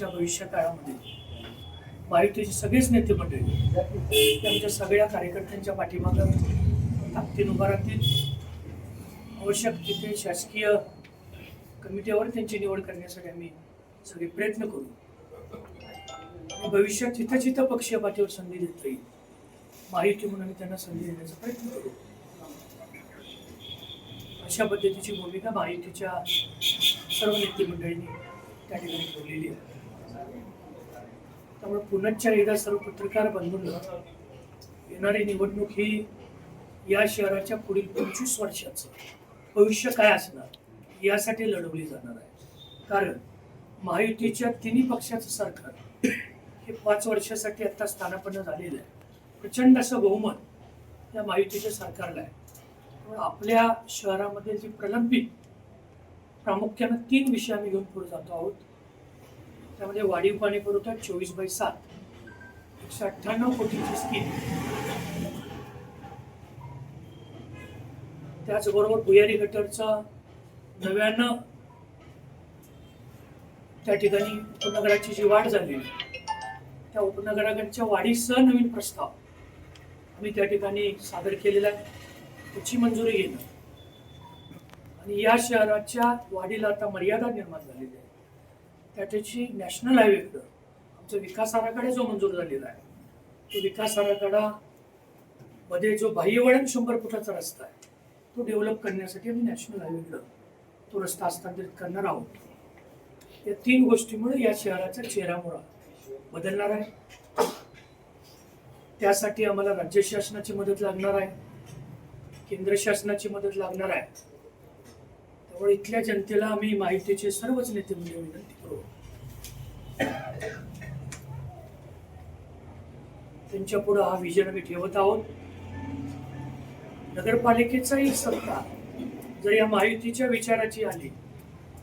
पुढच्या भविष्य काळामध्ये महायुतीचे सगळेच नेते मंडळी आमच्या सगळ्या कार्यकर्त्यांच्या पाठीमागं ताकदीन उभा राहतील. आवश्यक तिथे शासकीय कमिटीवर त्यांची निवड करण्यासाठी आम्ही सगळे प्रयत्न करू. भविष्यात जिथं जिथं पक्षीय पाठीवर संधी देता येईल. माहिती म्हणून आम्ही त्यांना संधी देण्याचा प्रयत्न करू. अशा पद्धतीची भूमिका माहितीच्या सर्व नेते मंडळींनी त्या ठिकाणी ठेवलेली आहे. त्यामुळे पुनश्च एकदा सर्व पत्रकार बंधूंना येणारी निवडणूक ही या शहराच्या पुढील पंचवीस वर्षाचं भविष्य काय असणार यासाठी लढवली जाणार आहे. कारण महायुतीच्या तिन्ही पक्षाचं सरकार हे पाच वर्षासाठी आता स्थानापन्न झालेलं आहे. प्रचंड असं बहुमत या महायुतीच्या सरकारला आहे. त्यामुळे आपल्या शहरामध्ये जी प्रलंबित प्रामुख्यानं तीन विषय आम्ही घेऊन पुढे जातो आहोत. त्यामध्ये वाढीव पाणी पुरवठा चोवीस बाय सात. एकशे अठ्ठ्याण्णव कोटीची स्कीम. त्याचबरोबर भुयारी गटरचा नव्यानं त्या ठिकाणी उपनगराची जी वाढ झालेली आहे, त्या उपनगराकडच्या वाढीसह नवीन प्रस्ताव आम्ही त्या ठिकाणी सादर केलेला आहे. त्याची मंजुरी घेणं. आणि या शहराच्या वाढीला आता मर्यादा निर्माण झालेली आहे. त्याच्याची नॅशनल हायवेकडं आमचा विकास आराखडा जो मंजूर झालेला आहे तो विकास आराखडा मध्ये जो बाह्यवळण शंभर फुटाचा रस्ता आहे तो डेव्हलप करण्यासाठी आम्ही नॅशनल हायवेकडं तो रस्ता हस्तांतरित करणार आहोत. या तीन गोष्टीमुळे या शहराचा चेहरामोहरा बदलणार आहे. त्यासाठी आम्हाला राज्य शासनाची मदत लागणार आहे केंद्र शासनाची मदत लागणार आहे. व इथल्या जनतेला आम्ही माहितीचे सर्वच नेते म्हणजे विनंती करू. त्यांच्या पुढे हा विजन आम्ही ठेवत आहोत. नगरपालिकेचाही सत्ता जर या माहितीच्या विचाराची आली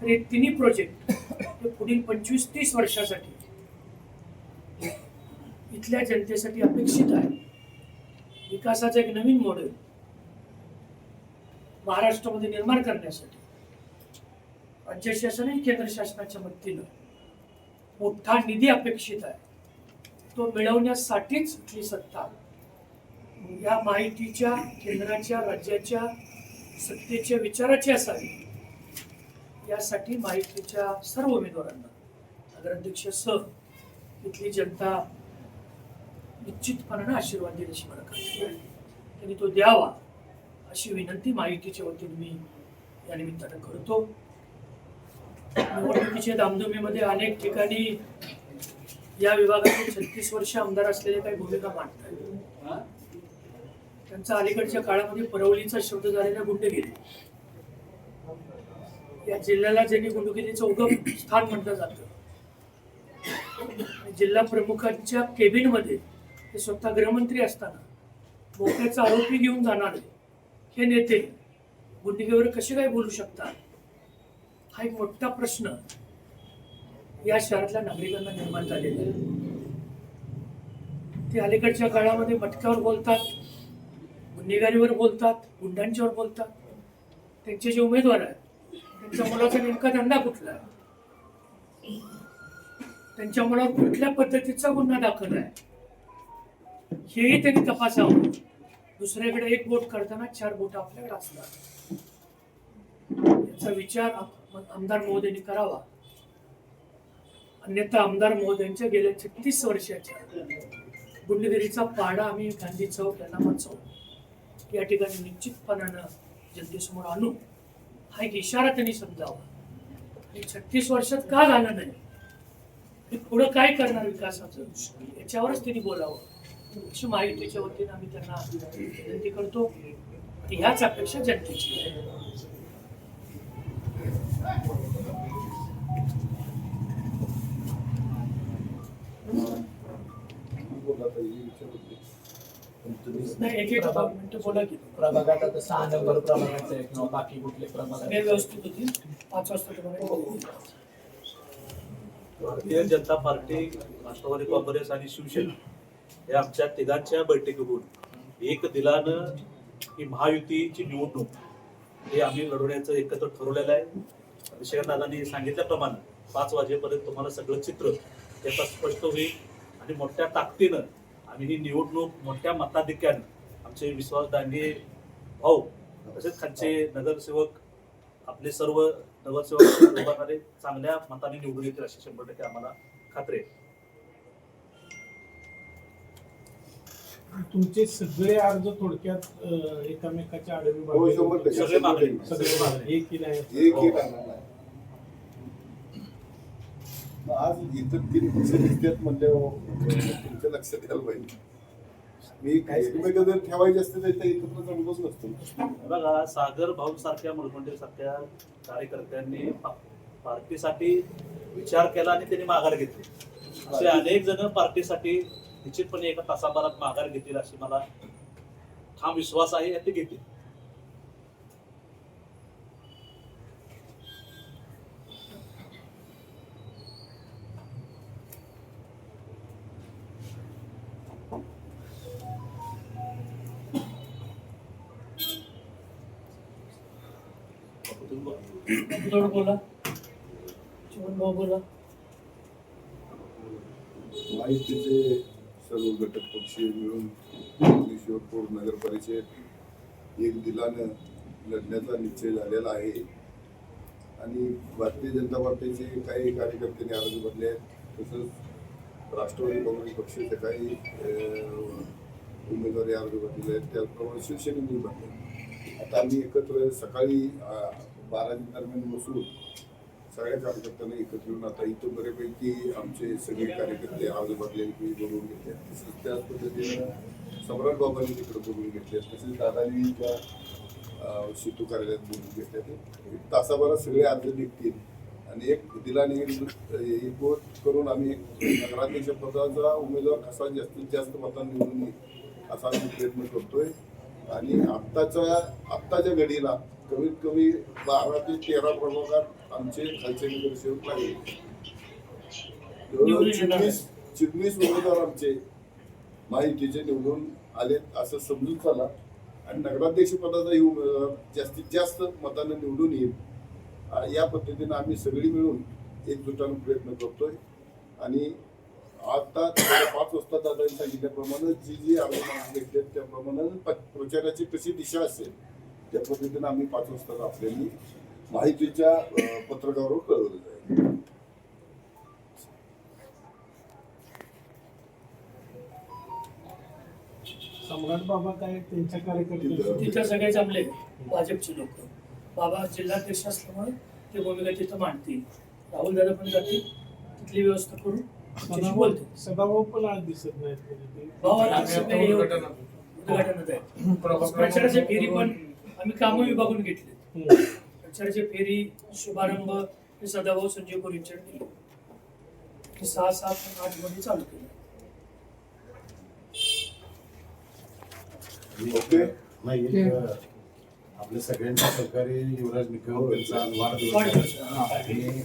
तर हे तिन्ही प्रोजेक्ट हे पुढील पंचवीस तीस वर्षासाठी इथल्या जनतेसाठी अपेक्षित आहे. विकासाचं एक नवीन मॉडेल महाराष्ट्रामध्ये निर्माण करण्यासाठी राज्य शासन आणि केंद्र शासनाच्या मदतीनं मोठा निधी अपेक्षित आहे. तो मिळवण्यासाठीच ही सत्ता. या माहितीच्या केंद्राच्या राज्याच्या सत्तेच्या विचाराची असावी यासाठी माहितीच्या सर्व उमेदवारांना नगराध्यक्ष सह तिथली जनता निश्चितपणानं आशीर्वाद देईल अशी मला त्यांनी तो द्यावा अशी विनंती माहितीच्या वतीने मी या निमित्तानं करतो. निवडणुकीच्या दामदुमीमध्ये अनेक ठिकाणी या विभागातील छत्तीस वर्ष आमदार असलेले काही भूमिका मांडतात. त्यांचा अलीकडच्या काळामध्ये परवलीचा शब्द झालेला गुंडगिरी. या जिल्ह्याला ज्यांनी गुंडगिरीचं उगम स्थान म्हटलं जातं. जिल्हा प्रमुखांच्या केबिनमध्ये ते स्वतः गृहमंत्री असताना मोक्याचा आरोपी घेऊन जाणारे हे नेते गुंडगिरीवर कसे काय बोलू शकतात? हा एक मोठा प्रश्न या शहरातल्या नागरिकांना निर्माण झालेला आहे. ते अलीकडच्या काळामध्ये मटक्यावर बोलतात गुन्हेगारीवर बोलतात गुंडांच्यावर बोलतात. त्यांचे जे उमेदवार आहेत त्यांच्या मुलाचा नेमका धंदा कुठला आहे? त्यांच्या मुलावर कुठल्या पद्धतीचा गुन्हा दाखल आहे? हेही त्यांनी तपासावं. दुसऱ्याकडे एक बोट करताना चार बोट आपल्याकडे असतात. याचा विचार आमदार महोदयांनी करावा. अन्यथा आमदार महोदयांच्या गेल्या छत्तीस वर्षाच्या गुंडगिरीचा पाडा आम्ही गांधी चौक यांना चौक या ठिकाणी निश्चितपणानं जनतेसमोर आणू. हा एक इशारा त्यांनी समजावा. छत्तीस वर्षात का झालं नाही? आणि पुढं काय करणार विकासाचं? याच्यावरच त्यांनी बोलावं. अशी माहितीच्या वतीनं आम्ही त्यांना विनंती करतो. ह्याच अपेक्षा जनतेची नाही एक एक मिनिटं बोला की प्रभागात आता सहा नंबर प्रभागाचे आहे किंवा बाकी कुठले प्रभाग सगळे आहेत? व्यवस्थित होतील पाच वाजता तुम्हाला बोलू. भारतीय जनता पार्टी राष्ट्रवादी काँग्रेस आणि शिवसेना या आमच्या तिघांच्या बैठकीतून एक दिलानं ही महायुतीची निवडणूक हे आम्ही लढवण्याचं एकत्र ठरवलेलं आहे शेखर दादांनी सांगितल्याप्रमाणे पाच वाजेपर्यंत तुम्हाला सगळं चित्र त्याचा स्पष्ट होईल आणि मोठ्या ताकदीनं आम्ही ही निवडणूक मोठ्या मताधिक्यानं आमचे विश्वास डांगे भाऊ तसेच खालचे नगरसेवक आपले सर्व नगरसेवक उभारणारे चांगल्या मताने निवडून येतील अशी शंभर टक्के आम्हाला खात्री आहे. तुमचे सगळे अर्ज थोडक्यात एकामेकाच्या आडवी हो सगळे मागणी. सगळे मागणी एक एक आणणार नाही. मग आज इतर तीन पक्ष दिसतात म्हणल्यावर तुमच्या लक्षात यायला पाहिजे. मी एकमेक जर ठेवायचे असते तर इथे एकत्र जमलोच नसतो. बघा सागर भाऊ सारख्या मुलगुंडे सारख्या कार्यकर्त्यांनी पार्टीसाठी विचार केला आणि त्यांनी माघार घेतली. असे अनेक जण पार्टीसाठी निश्चितपणे एका तासाभरात माघार घेतील अशी मला ठाम विश्वास आहे ते घेतील. थोडं बोला. चिमण भाऊ बोला. माहितीचे सर्व घटक पक्षीय मिळून शिवपूर नगर परिषद एक दिलानं लढण्याचा निश्चय झालेला आहे. आणि भारतीय जनता पार्टीचे काही कार्यकर्त्यांनी अर्ज भरले आहेत. तसंच राष्ट्रवादी काँग्रेस पक्षाचे काही उमेदवारी अर्ज भरलेले आहेत. त्याचप्रमाणे शिवसेनेने भरले आता आम्ही एकत्र सकाळी अं, दरम्यान बसून सगळ्या कार्यकर्त्यांना एकत्र येऊन आता इथं बऱ्यापैकी आमचे सगळे कार्यकर्ते अर्ज भरलेले बोलवून घेतले तसेच त्याच पद्धतीनं सम्राट बाबांनी तिकडे बोलवून घेतले तसेच दादानी त्या सेतू कार्यालयात बोलवून घेतले एक तासाभरात सगळे अर्ज निघतील. आणि एक दिलाने एक करून आम्ही एक नगराध्यक्ष पदाचा उमेदवार कसा जास्तीत जास्त मतांनी निवडून असा आम्ही प्रयत्न करतोय. आणि आत्ताच्या आत्ताच्या घडीला कमीत कमी बारा ते तेरा प्रभागात आमचे खालचे नगरसेवक लागले. चिटणीस चिटणीस उमेदवार आमचे माहितीचे निवडून आलेत असं समजून चला. आणि नगराध्यक्ष पदाचाही उमेदवार जास्तीत जास्त मताने निवडून येईल. या पद्धतीने आम्ही सगळी मिळून एकजुटाने प्रयत्न करतोय. आणि आता पाच वाजता दादांनी सांगितल्याप्रमाणे जी जी आम्ही मागणी घेतली त्याप्रमाणे प्रचाराची कशी दिशा असेल त्या पद्धतीने आम्ही पाच वाजता आपल्याला माहितीच्या पत्रकावर कळवलं जाईल. सम्राट बाबा काय त्यांच्या कार्यकर्त्यांचे तिथं सगळे जमले. भाजपचे लोक. बाबा जिल्हाध्यक्ष असल्यामुळे ते भूमिका तिथं मांडतील. राहुल दादा पण जातील. तिथली व्यवस्था करून सदाभाऊ पण आज दिसत नाहीत. उद्घाटनात आहे. प्रचाराची फेरी पण आम्ही कामं विभागून घेतले. प्रचाराची फेरी शुभारंभ हे सदाभाऊ संजय कोरींच्या सहा सात आठमध्ये चालू केलं ओके नाही एक, आपल्या सगळ्यांच्या सहकारी युवराज निकम यांचा. वाढदिवस आहे. आणि